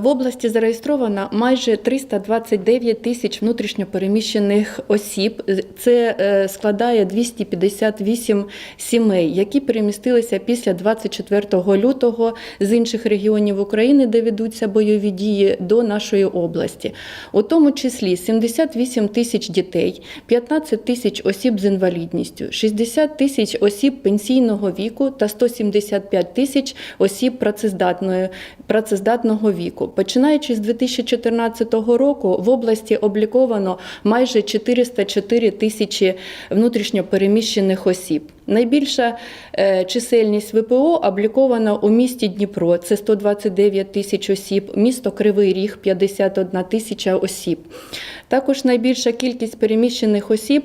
В області зареєстровано майже 329 тисяч внутрішньопереміщених осіб. Це е, складає 258 сімей, які перемістилися після 24 лютого з інших регіонів України, де ведуться бойові дії, до нашої області. У тому числі 78 тисяч дітей, 15 тисяч осіб з інвалідністю, 60 тисяч осіб пенсійного віку та 175 тисяч осіб працездатної, працездатного віку. Починаючи з 2014 року в області обліковано майже 404 тисячі внутрішньопереміщених осіб. Найбільша е, чисельність ВПО облікована у місті Дніпро це 129 тисяч осіб, місто Кривий Ріг 51 тисяча осіб. Також найбільша кількість переміщених осіб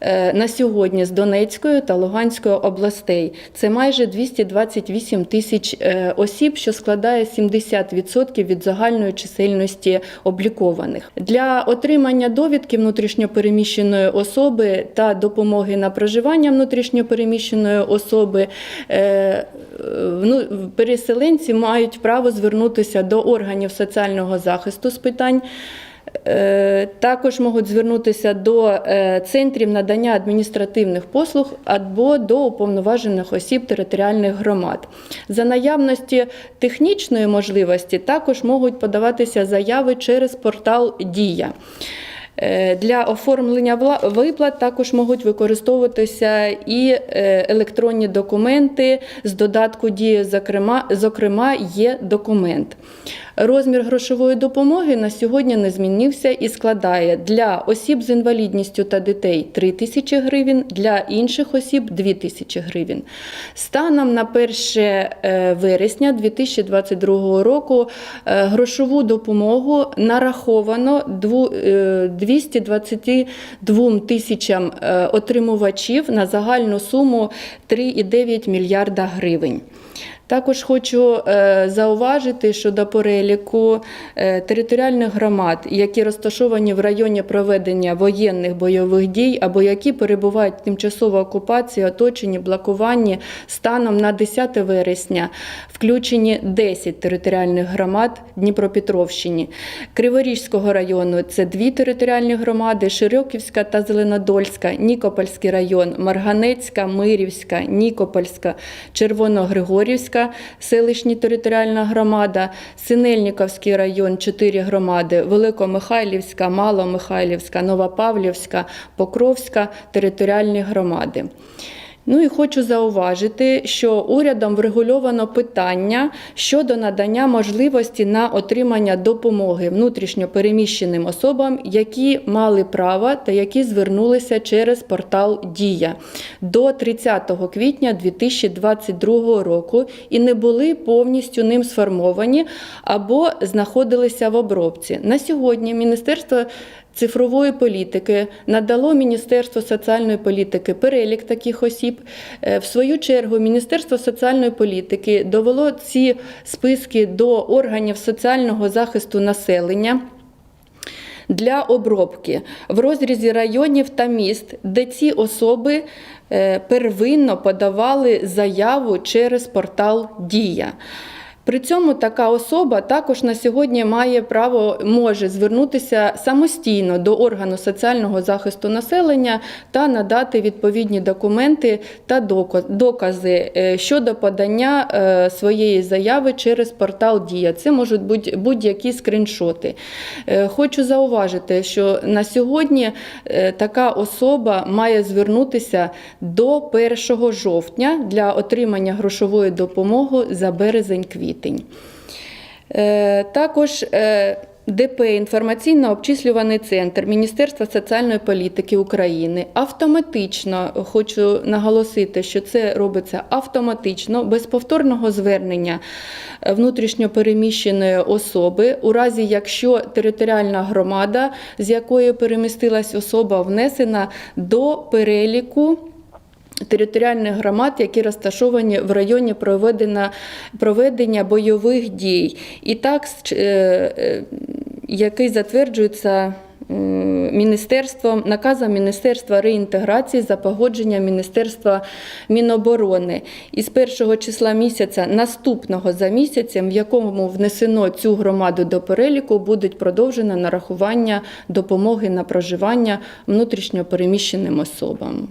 е, на сьогодні з Донецької та Луганської областей. Це майже 228 тисяч е, осіб, що складає 70% від загальної чисельності облікованих. Для отримання довідки внутрішньопереміщеної особи та допомоги на проживання внутрішньопереміщеної особи е, ну, переселенці мають право звернутися до органів соціального захисту з питань. Е, Також можуть звернутися до е, центрів надання адміністративних послуг або до уповноважених осіб територіальних громад. За наявності технічної можливості також можуть подаватися заяви через портал Дія. Е, Для оформлення виплат також можуть використовуватися і е, електронні документи з додатку дії, зокрема, є документ. Розмір грошової допомоги на сьогодні не змінився і складає для осіб з інвалідністю та дітей 3 тисячі гривень, для інших осіб 2 тисячі гривень. Станом на 1 е, вересня 2022 року е, грошову допомогу нараховано е, 222 тисячам е, отримувачів на загальну суму 3,9 мільярда гривень. Також хочу е, зауважити, що до переліку е, територіальних громад, які розташовані в районі проведення воєнних бойових дій або які перебувають в тимчасовій окупації, оточенні, блокуванні станом на 10 вересня, включені 10 територіальних громад Дніпропетровщині. Криворізького району це дві територіальні громади: Широківська та Зеленодольська, Нікопольський район, Марганецька, Мирівська, Нікопольська, Червоногригорівська, селищні територіальна громада, Синельниковський район, чотири громади, Великомихайлівська, Маломихайлівська, Новопавлівська, Покровська територіальні громади. Ну і хочу зауважити, що урядом врегульовано питання щодо надання можливості на отримання допомоги внутрішньо переміщеним особам, які мали право та які звернулися через портал Дія до 30 квітня 2022 року і не були повністю ним сформовані або знаходилися в обробці. На сьогодні Міністерство цифрової політики надало Міністерство соціальної політики перелік таких осіб. Е, В свою чергу Міністерство соціальної політики довело ці списки до органів соціального захисту населення. Для обробки в розрізі районів та міст, де ці особи е, первинно подавали заяву через портал Дія. При цьому така особа також на сьогодні має право може звернутися самостійно до органу соціального захисту населення та надати відповідні документи та докази е, щодо подання е, своєї заяви через портал Дія. Це можуть будь-які скріншоти. Е, Хочу зауважити, що на сьогодні така особа має звернутися до 1 жовтня для отримання грошової допомоги за березень-квітень. Е, Також е, ДП інформаційно-обчислюваний центр Міністерства соціальної політики України автоматично хочу наголосити, що це робиться автоматично без повторного звернення е, внутрішньопереміщеної особи, у разі якщо територіальна громада, з якої перемістилась особа, внесена до переліку. Територіальних громад, які розташовані в районі проведення, проведення бойових дій, і так, е, е, який затверджується міністерством, наказом Міністерства реінтеграції за погодженням Міністерства Міноборони. І з першого числа місяця наступного за місяцем, в якому внесено цю громаду до переліку, будуть продовжено нарахування допомоги на проживання внутрішньо переміщеним особам.